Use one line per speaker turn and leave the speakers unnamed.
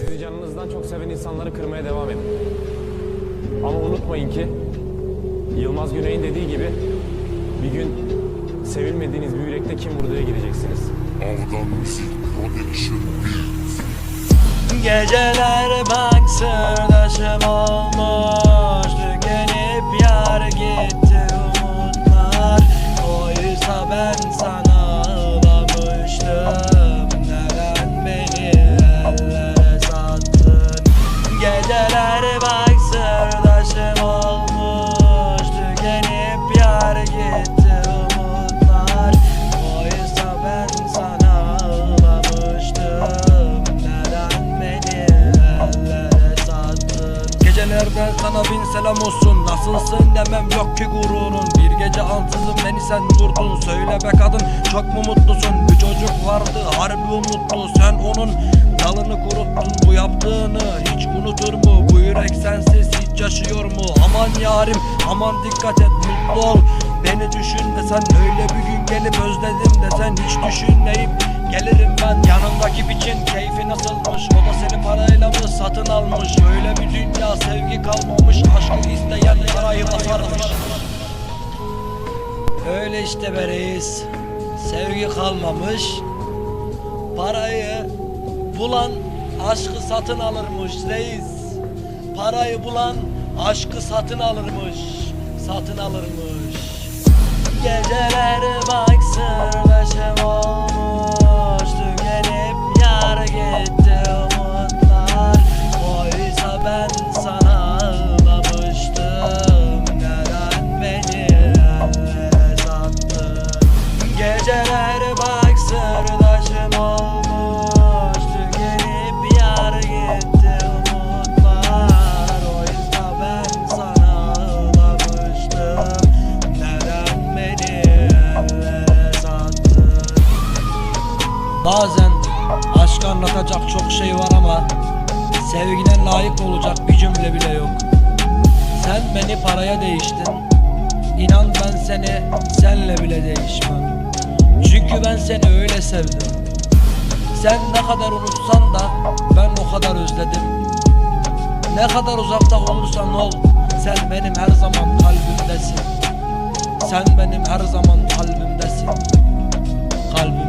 Sizi canınızdan çok seven insanları kırmaya devam edin. Ama unutmayın ki Yılmaz Güney'in dediği gibi bir gün sevilmediğiniz bir yürekte kim vurduya gireceksiniz.
Avdan Müzik Production Beat
Geceler bak sırdaşım sattın Gecelerde sana bin selam olsun. Nasılsın demem yok ki gururun. Bir gece ansızın beni sen vurdun. Söyle be kadın çok mu mutlusun? Bir çocuk vardı harbi umutlu. Sen onun dalını kuruttun Bu yaptığını. Hiç unutur mu? Bu yürek sensiz hiç yaşıyor mu? Aman yarim aman dikkat et mutlu ol. Beni düşün de sen öyle bir gün gelip özledim de sen hiç düşünmeyip Gelirim ben. Yanındaki biçin keyfi nasılmış? O da seni parayla mı satın almış? Öyle bir dünya sevgi kalmamış. Aşkı isteyen parayı basarmış. Öyle işte be reis. Sevgi kalmamış. Parayı bulan aşkı satın alırmış reis. Parayı bulan aşkı satın alırmış. Satın alırmış. Geceler bak Bazen aşk anlatacak çok şey var ama Sevgiden layık olacak bir cümle bile yok. Sen beni paraya değiştin. İnan ben seni senle bile değişmem. Çünkü ben seni öyle sevdim. Sen ne kadar unutsan da ben o kadar özledim. Ne kadar uzakta olursan ol Sen benim her zaman kalbimdesin. Sen benim her zaman kalbimdesin. Kalbimdesin